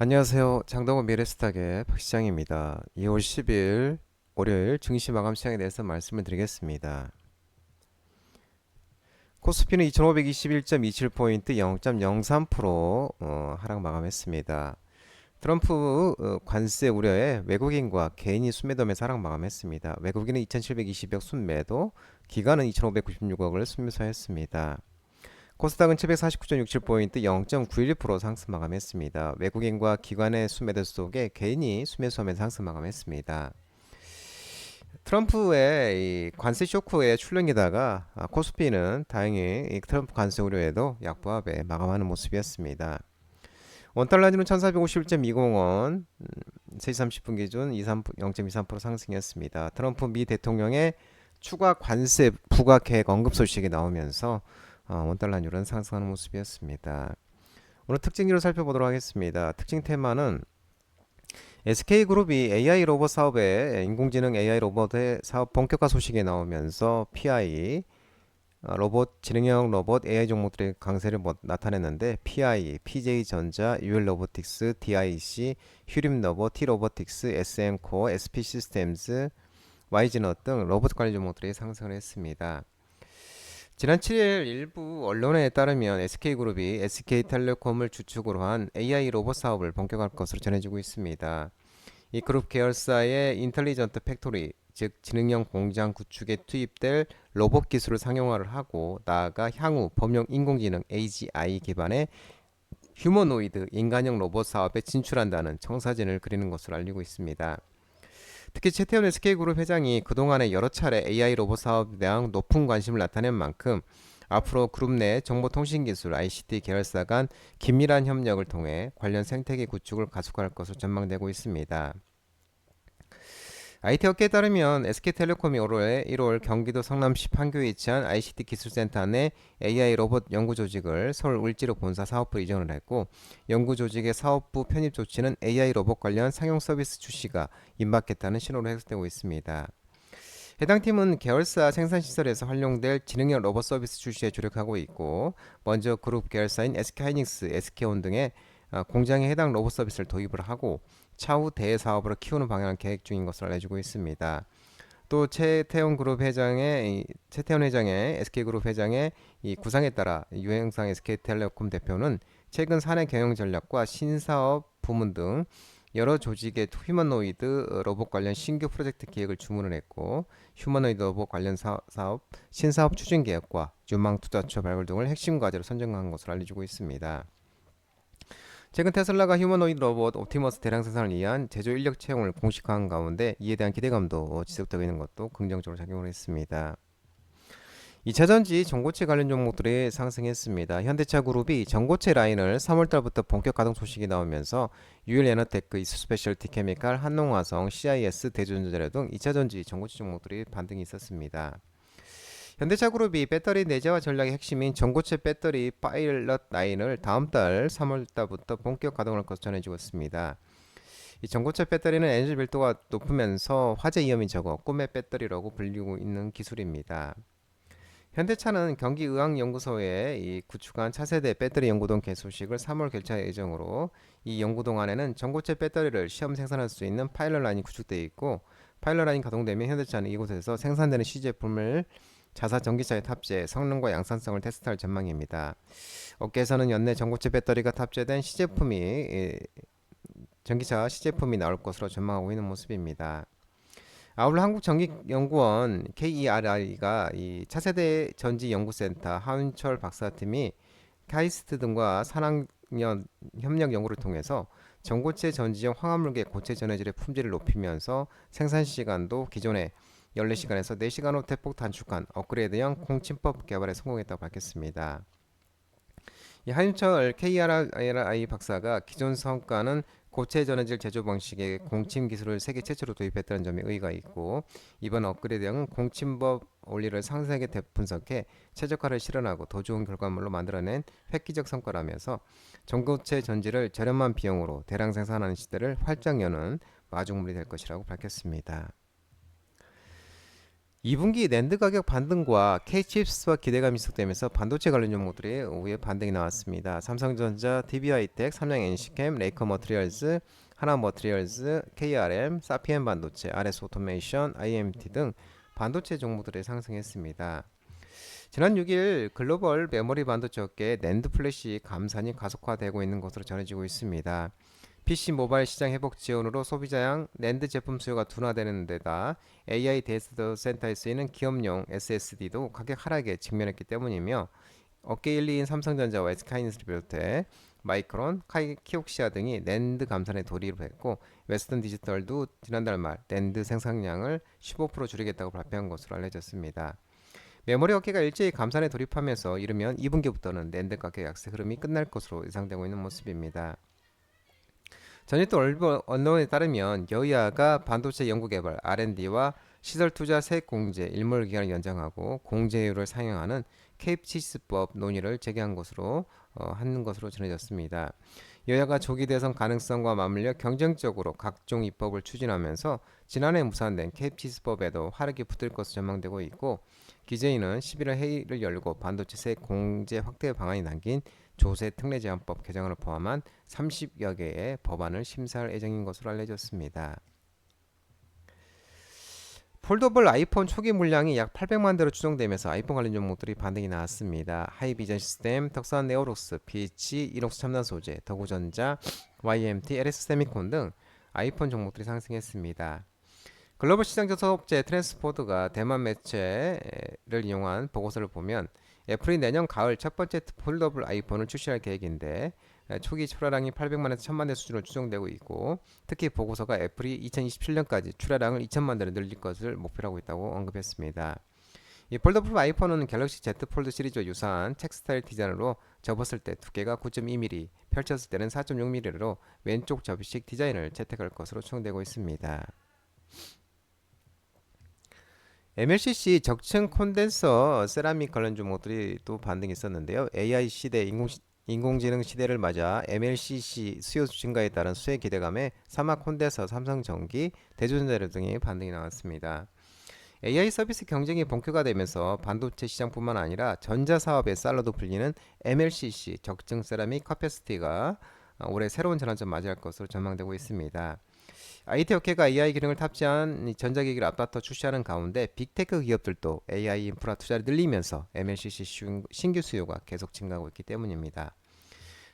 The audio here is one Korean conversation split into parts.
안녕하세요. 장동건 미래스탁의 박시장입니다. 2월 10일 월요일 증시 마감 시장에 대해서 말씀을 드리겠습니다. 코스피는 2521.27포인트 0.03% 어, 하락 마감했습니다. 트럼프 어, 관세 우려에 외국인과 개인이 순매도매서 하락 마감했습니다. 외국인은 2720억 순매도, 기관은 2596억을 순매수했습니다. 코스닥은 749.67포인트 0.91% 상승 마감했습니다. 외국인과 기관의 수매도 속에 개인이 수매수하면서 상승 마감했습니다. 트럼프의 이 관세 쇼크의 출렁이다가 아, 코스피는 다행히 이 트럼프 관세 우려에도 약보합에 마감하는 모습이었습니다. 원달러지는 1451.20원 3시 30분 기준 0.23% 상승했습니다. 트럼프 미 대통령의 추가 관세 부과 계획 언급 소식이 나오면서 어, 원달러율은 상승하는 모습이었습니다. 오늘 특징지로 살펴보도록 하겠습니다. 특징 테마는 SK그룹이 AI 로봇 사업에 인공지능 AI 로봇의 사업 본격화 소식이 나오면서 PI 어, 로봇 지능형 로봇 AI 종목들의 강세를 뭐 나타냈는데 PI, PJ전자, UL 로보틱스, DIC, 휴림 로봇, T 로보틱스, SM코, SP 시스템즈, YG넛 등 로봇 관련 종목들이 상승을 했습니다. 지난 7일 일부 언론에 따르면 SK그룹이 SK텔레콤을 주축으로 한 AI 로봇 사업을 본격화할 것으로 전해지고 있습니다. 이 그룹 계열사의 인텔리전트 팩토리, 즉 지능형 공장 구축에 투입될 로봇 기술을 상용화를 하고 나아가 향후 범용 인공지능 AGI 기반의 휴머노이드 인간형 로봇 사업에 진출한다는 청사진을 그리는 것으로 알리고 있습니다. 특히 최태원 SK그룹 회장이 그동안에 여러 차례 AI 로봇 사업에 대한 높은 관심을 나타낸 만큼 앞으로 그룹 내 정보통신기술 ICT 계열사 간 긴밀한 협력을 통해 관련 생태계 구축을 가속화할 것으로 전망되고 있습니다. IT 업계에 따르면 SK텔레콤이 올해 1월 경기도 성남시 판교에 위치한 ICT 기술센터 내 AI 로봇 연구 조직을 서울 울지로 본사 사업부 이전을 했고 연구 조직의 사업부 편입 조치는 AI 로봇 관련 상용 서비스 출시가 임박했다는 신호로 해석되고 있습니다. 해당 팀은 계열사 생산 시설에서 활용될 지능형 로봇 서비스 출시에 주력하고 있고 먼저 그룹 계열사인 SK하이닉스, SK온 등의 어, 공장에 해당 로봇 서비스를 도입을 하고 차후 대사업으로 키우는 방향을 계획 중인 것으로 알려지고 있습니다. 또 최태원 그룹 회장의 최태원 회장의 SK 그룹 회장의 이 구상에 따라 유행상 SK텔레콤 대표는 최근 사내 경영 전략과 신사업 부문 등 여러 조직의 휴머노이드 로봇 관련 신규 프로젝트 기획을 주문을 했고 휴머노이드 로봇 관련 사, 사업 신사업 추진 계획과 유망 투자처 발굴 등을 핵심 과제로 선정한 것으로 알려지고 있습니다. 최근 테슬라가 휴머노이드 로봇 옵티머스 대량 생산을 위한 제조 인력 채용을 공식화한 가운데 이에 대한 기대감도 지속되고 있는 것도 긍정적으로 작용을 했습니다. 2차전지 전고체 관련 종목들이 상승했습니다. 현대차 그룹이 전고체 라인을 3월달부터 본격 가동 소식이 나오면서 유일 에너테크, 이스스페셜티 케미칼, 한농화성, CIS, 대전자재 등 2차전지 전고체 종목들이 반등이 있었습니다. 현대차 그룹이 배터리 내재화 전략의 핵심인 전고체 배터리 파일럿 라인을 다음 달 3월 달부터 본격 가동할 것으로 전해지고 있습니다. 이 전고체 배터리는 에너지 밀도가 높으면서 화재 위험이 적어 꿈의 배터리라고 불리고 있는 기술입니다. 현대차는 경기의학연구소에 이 구축한 차세대 배터리 연구동 개소식을 3월 결차 예정으로 이 연구동 안에는 전고체 배터리를 시험 생산할 수 있는 파일럿 라인이 구축되어 있고 파일럿 라인이 가동되면 현대차는 이곳에서 생산되는 시제품을 자사 전기차에 탑재 성능과 양산성을 테스트할 전망입니다. 업계에서는 연내 전고체 배터리가 탑재된 시제품이 전기차 시제품이 나올 것으로 전망하고 있는 모습입니다. 아울러 한국전기연구원 KERI가 이 차세대 전지 연구센터 하은철 박사팀이 카이스트 등과 산학연 협력 연구를 통해서 전고체 전지형 황화물계 고체 전해질의 품질을 높이면서 생산 시간도 기존의 14시간에서 4시간 후 대폭 단축한 업그레이드형 공침법 개발에 성공했다고 밝혔습니다. 이 한윤철 KRI 박사가 기존 성과는 고체 전해질 제조 방식의 공침 기술을 세계 최초로 도입했다는 점에 의의가 있고 이번 업그레이드형은 공침법 원리를 상세하게 분석해 최적화를 실현하고 더 좋은 결과물로 만들어낸 획기적 성과라면서 전고체 전지를 저렴한 비용으로 대량 생산하는 시대를 활짝 여는 마중물이 될 것이라고 밝혔습니다. 2분기 낸드 가격 반등과 K칩스와 기대감이 지속되면서 반도체 관련 종목들이 오후에 반등이 나왔습니다. 삼성전자, DB하이텍, 삼양 NC캠, 레이커 머트리얼즈, 하나 머트리얼즈, KRM, 사피엔 반도체, RS 오토메이션, IMT 등 반도체 종목들이 상승했습니다. 지난 6일 글로벌 메모리 반도체 업계 낸드 플래시 감산이 가속화되고 있는 것으로 전해지고 있습니다. PC 모바일 시장 회복 지원으로 소비자양 낸드 제품 수요가 둔화되는 데다 AI 데이터 센터에 쓰이는 기업용 SSD도 가격 하락에 직면했기 때문이며 업계 1위인 삼성전자와 SK하이닉스를 비롯해 마이크론, 카이, 키옥시아 등이 낸드 감산에 돌입을 했고 웨스턴 디지털도 지난달 말 낸드 생산량을 15% 줄이겠다고 발표한 것으로 알려졌습니다. 메모리 업계가 일제히 감산에 돌입하면서 이르면 2분기부터는 낸드 가격 약세 흐름이 끝날 것으로 예상되고 있는 모습입니다. 전일도 언론에 따르면 여야가 반도체 연구개발 R&D와 시설 투자 세액 공제 일몰 기간을 연장하고 공제율을 상향하는 케이프치스법 논의를 제기한 것으로 어, 한 것으로 전해졌습니다. 여야가 조기 대선 가능성과 맞물려 경쟁적으로 각종 입법을 추진하면서 지난해 무산된 케이프치스법에도 화력이 붙을 것으로 전망되고 있고 기재인은 11월 회의를 열고 반도체 세액 공제 확대 방안이 담긴 조세 특례 제한법 개정을 포함한 30여 개의 법안을 심사할 예정인 것으로 알려졌습니다. 폴더블 아이폰 초기 물량이 약 800만 대로 추정되면서 아이폰 관련 종목들이 반등이 나왔습니다. 하이비전 시스템, 덕산 네오록스, BH, 이녹스 첨단 소재, 더구전자, YMT, LS 세미콘 등 아이폰 종목들이 상승했습니다. 글로벌 시장 조사업체 트랜스포드가 대만 매체를 이용한 보고서를 보면 애플이 내년 가을 첫 번째 폴더블 아이폰을 출시할 계획인데 초기 출하량이 800만에서 1000만 대 수준으로 추정되고 있고 특히 보고서가 애플이 2027년까지 출하량을 2천만 대로 늘릴 것을 목표로 하고 있다고 언급했습니다. 이 폴더블 아이폰은 갤럭시 Z 폴드 시리즈와 유사한 책 스타일 디자인으로 접었을 때 두께가 9.2mm, 펼쳤을 때는 4.6mm로 왼쪽 접이식 디자인을 채택할 것으로 추정되고 있습니다. MLCC 적층 콘덴서 세라믹 관련 종목들이 또 반등이 있었는데요. AI 시대 인공 인공지능 시대를 맞아 MLCC 수요 증가에 따른 수혜 기대감에 사막 콘덴서, 삼성전기, 대전자료 등이 반등이 나왔습니다. AI 서비스 경쟁이 본격화되면서 반도체 시장뿐만 아니라 전자 사업의 쌀로도 불리는 MLCC 적증 세라믹 커패시티가 올해 새로운 전환점 맞이할 것으로 전망되고 있습니다. IT 업계가 AI 기능을 탑재한 전자기기를 앞다퉈 출시하는 가운데 빅테크 기업들도 AI 인프라 투자를 늘리면서 MLCC 신규 수요가 계속 증가하고 있기 때문입니다.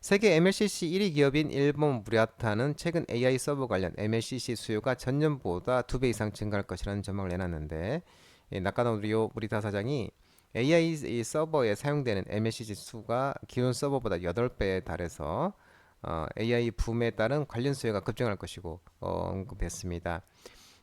세계 MLCC 1위 기업인 일본 무리아타는 최근 AI 서버 관련 MLCC 수요가 전년보다 2배 이상 증가할 것이라는 전망을 내놨는데 나카노 리오 무리타 사장이 AI 서버에 사용되는 MLCC 수가 기존 서버보다 8배에 달해서 어, AI 붐에 따른 관련 수요가 급증할 것이고 어, 언급했습니다.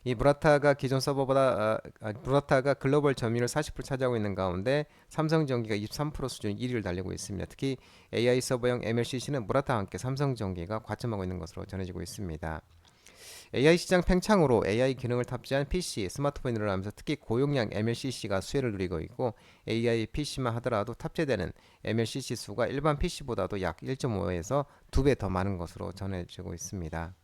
이 브라타가 기존 서버보다 아, 브라타가 글로벌 점유율 40% 차지하고 있는 가운데 삼성전기가 23% 수준 1위를 달리고 있습니다. 특히 AI 서버용 MLCC는 브라타와 함께 삼성전기가 과점하고 있는 것으로 전해지고 있습니다. AI 시장 팽창으로 AI 기능을 탑재한 PC, 스마트폰이 늘어나면서 특히 고용량 MLCC가 수혜를 누리고 있고 AI PC만 하더라도 탑재되는 MLCC 수가 일반 PC보다도 약 1.5에서 2배 더 많은 것으로 전해지고 있습니다.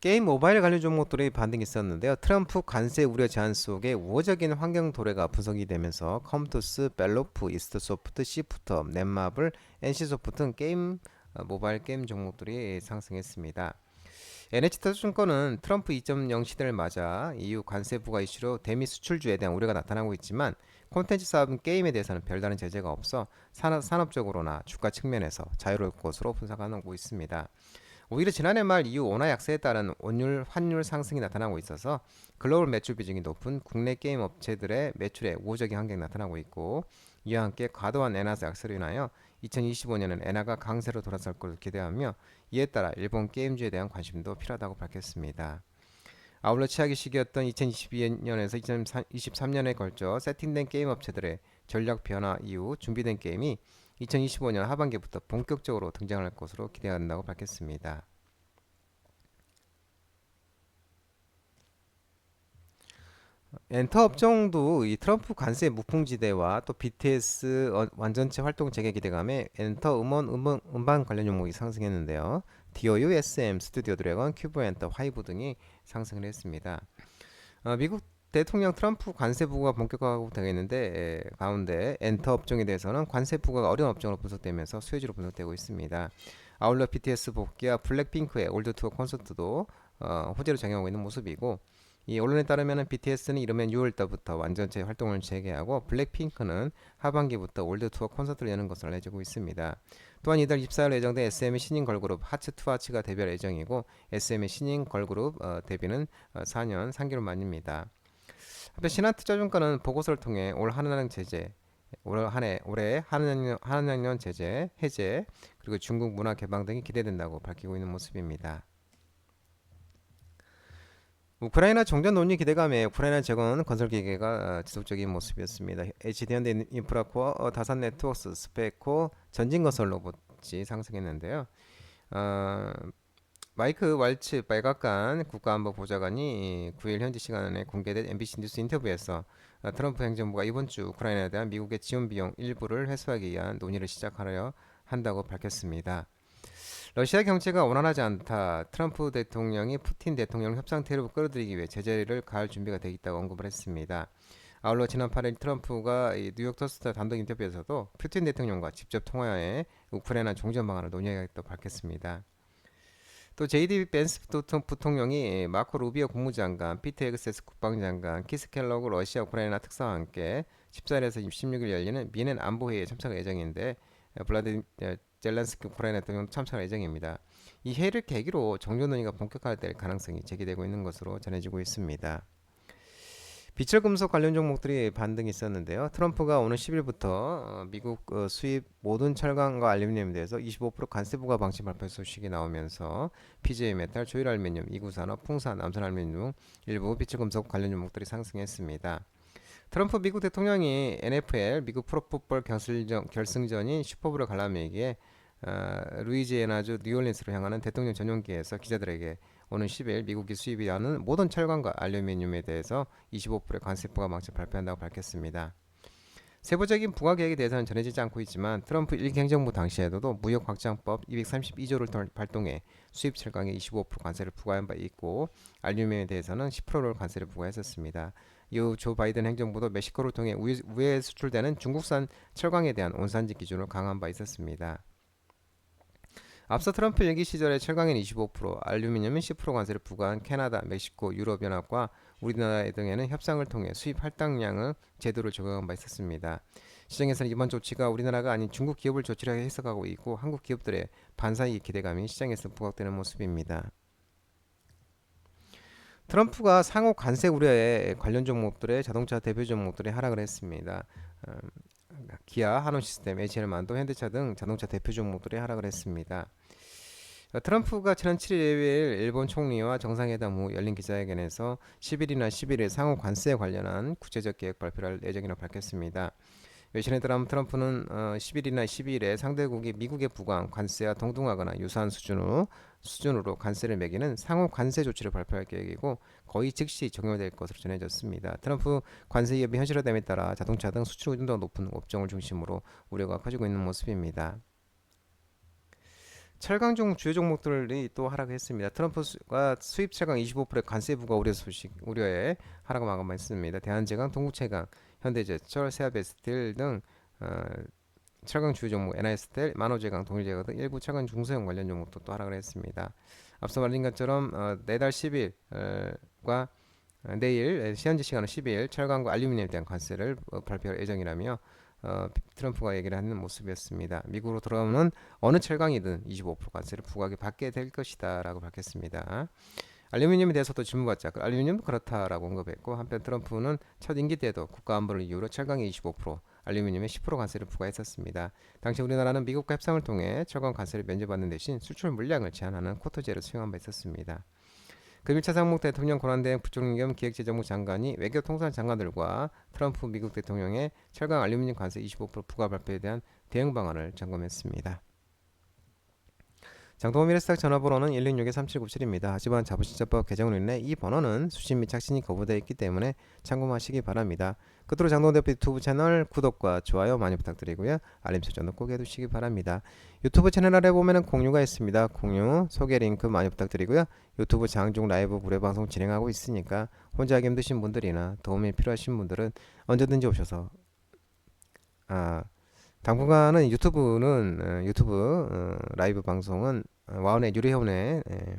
게임 모바일 관련 종목들이 반등이 있었는데요. 트럼프 관세 우려 제한 속에 우호적인 환경 도래가 분석이 되면서 컴투스, 벨로프, 이스트소프트, 시프터, 넷마블, NC소프트 등 게임 어, 모바일 게임 종목들이 상승했습니다. NH투자증권은 트럼프 2.0 시대를 맞아 EU 관세 부과 이슈로 대미 수출주에 대한 우려가 나타나고 있지만 콘텐츠 사업은 게임에 대해서는 별다른 제재가 없어 산업, 산업 적으로나 주가 측면에서 자유로울 것으로 분석하고 있습니다. 오히려 지난해 말 이후 원화 약세에 따른 원율 환율 상승이 나타나고 있어서 글로벌 매출 비중이 높은 국내 게임 업체들의 매출에 우호적인 환경이 나타나고 있고 이와 함께 과도한 엔화 약세로 인하여 2025년은 엔화가 강세로 돌아설 것을 기대하며 이에 따라 일본 게임주에 대한 관심도 필요하다고 밝혔습니다. 아울러 최악의 시기였던 2022년에서 2023년에 걸쳐 세팅된 게임 업체들의 전략 변화 이후 준비된 게임이 2025년 하반기부터 본격적으로 등장할 것으로 기대한다고 밝혔습니다. 엔터 업종도 이 트럼프 관세 무풍지대와 또 BTS 완전체 활동 재개 기대감에 엔터 음원 음원 음반 관련 종목이 상승했는데요. DOU, SM, 스튜디오 드래곤, 큐브 엔터, 화이브 등이 상승을 했습니다. 어, 미국 대통령 트럼프 관세 부과가 본격화하고 되겠는데 에, 가운데 엔터 업종에 대해서는 관세 부과가 어려운 업종으로 분석되면서 수혜주로 분석되고 있습니다. 아울러 BTS 복귀와 블랙핑크의 올드 투어 콘서트도 어, 호재로 작용하고 있는 모습이고 이 언론에 따르면 BTS는 이르면 6월달부터 완전체 활동을 재개하고 블랙핑크는 하반기부터 월드 투어 콘서트를 여는 것으로 알려지고 있습니다. 또한 이달 24일 예정된 SM의 신인 걸그룹 하츠 투하츠가 데뷔할 예정이고 SM의 신인 걸그룹 어, 데뷔는 어, 4년 3개월 만입니다. 한편 신한투자증권은 보고서를 통해 올 한은행 제재 올 한해 올해 한은년 한은년 제재 해제 그리고 중국 문화 개방 등이 기대된다고 밝히고 있는 모습입니다. 우크라이나 정전 논의 기대감에 우크라이나 재건 건설 기계가 어, 지속적인 모습이었습니다. HD현대 인프라코어, 어, 다산 네트워크스, 스페코, 전진건설 로봇이 상승했는데요. 어, 마이크 왈츠 백악관 국가안보보좌관이 9일 현지 시간에 공개된 MBC 뉴스 인터뷰에서 어, 트럼프 행정부가 이번 주 우크라이나에 대한 미국의 지원 비용 일부를 회수하기 위한 논의를 시작하려 한다고 밝혔습니다. 러시아 경제가 원활하지 않다. 트럼프 대통령이 푸틴 대통령 협상 테이블 끌어들이기 위해 제재를 가할 준비가 되어 있다고 언급을 했습니다. 아울러 지난 8일 트럼프가 뉴욕 토스트 단독 인터뷰에서도 푸틴 대통령과 직접 통화해 우크라이나 종전 방안을 논의하겠다고 밝혔습니다. 또 JD 벤스 부통령이 마코 루비오 국무장관, 피트 엑세스 국방장관, 키스 켈러그 러시아 우크라이나 특사와 함께 14일에서 26일 열리는 미넨 안보회의에 참석할 예정인데 블라디 젤란스키 우크라이나 대통령 참석할 예정입니다. 이 회의를 계기로 정전 논의가 본격화될 가능성이 제기되고 있는 것으로 전해지고 있습니다. 비철 금속 관련 종목들이 반등이 있었는데요. 트럼프가 오늘 10일부터 미국 어, 수입 모든 철강과 알루미늄에 대해서 25% 관세 부과 방침 발표 소식이 나오면서 PJ 메탈, 조일 알루미늄, 이구산업, 풍산, 남선 알루미늄 등 일부 비철 금속 관련 종목들이 상승했습니다. 트럼프 미국 대통령이 NFL 미국 프로풋볼 결승전, 결승전인 슈퍼볼 관람회기에 어, 루이지애나주 뉴올린스로 향하는 대통령 전용기에서 기자들에게 오는 10일 미국이 수입이 하는 모든 철강과 알루미늄에 대해서 25%의 관세 부과 방침 발표한다고 밝혔습니다. 세부적인 부과 계획에 대해서는 전해지지 않고 있지만 트럼프 일기 행정부 당시에도 무역 확장법 232조를 발동해 수입 철강에 25% 관세를 부과한 바 있고 알루미늄에 대해서는 10%를 관세를 부과했었습니다. 이후 조 바이든 행정부도 멕시코를 통해 우회에 수출되는 중국산 철강에 대한 온산지 기준을 강화한 바 있었습니다. 앞서 트럼프 일기 시절에 철강엔 25%, 알루미늄은 10% 관세를 부과한 캐나다, 멕시코, 유럽연합과 우리나라 등에는 협상을 통해 수입 할당량을 제도를 적용한 바 있었습니다. 시장에서는 이번 조치가 우리나라가 아닌 중국 기업을 조치라 해석하고 있고 한국 기업들의 반사이익 기대감이 시장에서 부각되는 모습입니다. 트럼프가 상호 관세 우려에 관련 종목들의 자동차 대표 종목들이 하락을 했습니다. 음, 기아, 한원 시스템, HL만도, 현대차 등 자동차 대표 종목들이 하락을 했습니다. 트럼프가 지난 7일 일본 총리와 정상회담 후 열린 기자회견에서 10일이나 11일 상호 관세에 관련한 구체적 계획 발표를 예정이라고 밝혔습니다. 외신에 따르면 트럼프는 어, 10일이나 12일에 상대국이 미국의 부과한 관세와 동등하거나 유사한 수준으로 수준으로 관세를 매기는 상호 관세 조치를 발표할 계획이고 거의 즉시 적용될 것으로 전해졌습니다. 트럼프 관세 위협이 현실화됨에 따라 자동차 등 수출 의존도가 높은 업종을 중심으로 우려가 커지고 있는 모습입니다. 철강 종 주요 종목들이 또 하락했습니다. 트럼프가 수입 철강 25%의 관세 부과 우려 소식 우려에 하락을 마감했습니다. 대한제강, 동국체강, 현대제철, 세아베스틸 등 어, 철강 주요 종목 NI스텔, 만호제강, 동일제강 등 일부 철강 중소형 관련 종목도 또 하락을 했습니다. 앞서 말린 것처럼 어, 내달 10일과 어, 내일 현지 시간은 10일 철강과 알루미늄에 대한 관세를 어, 발표할 예정이라며 어, 트럼프가 얘기를 하는 모습이었습니다. 미국으로 돌아오는 어느 철강이든 25% 관세를 부과하게 받게 될 것이다라고 밝혔습니다. 알루미늄에 대해서도 질문받자 알루미늄도 그렇다라고 언급했고 한편 트럼프는 첫 임기 때도 국가안보를 이유로 철강에 25% 알루미늄에 10% 관세를 부과했었습니다. 당시 우리나라는 미국과 협상을 통해 철강 관세를 면제받는 대신 수출 물량을 제한하는 쿼터제를 수용한 바 있었습니다. 금일 차 상목 대통령 권한대행 부총리 겸 기획재정부 장관이 외교통상 장관들과 트럼프 미국 대통령의 철강 알루미늄 관세 25% 부과 발표에 대한 대응 방안을 점검했습니다. 장동호 미래스탁 전화번호는 166-3797입니다. 하지만 자부신자법 개정으로 인해 이 번호는 수신 및 착신이 거부되어 있기 때문에 참고하시기 바랍니다. 끝으로 장동호 대표 유튜브 채널 구독과 좋아요 많이 부탁드리고요. 알림 설정도 꼭 해두시기 바랍니다. 유튜브 채널 아래 보면은 공유가 있습니다. 공유 소개 링크 많이 부탁드리고요. 유튜브 장중 라이브 무료 방송 진행하고 있으니까 혼자 하기 힘드신 분들이나 도움이 필요하신 분들은 언제든지 오셔서 아 당분간은 유튜브는 어, 유튜브 어, 라이브 방송은 어, 와운의 유리회원에 예,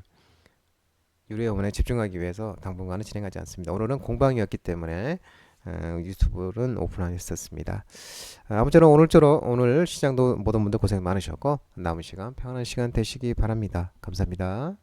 유리회원에 집중하기 위해서 당분간은 진행하지 않습니다. 오늘은 공방이었기 때문에 어, 유튜브는 오픈하였었습니다. 아, 아무쪼록 오늘처럼 오늘 시장도 모든 분들 고생 많으셨고 남은 시간 평안한 시간 되시기 바랍니다. 감사합니다.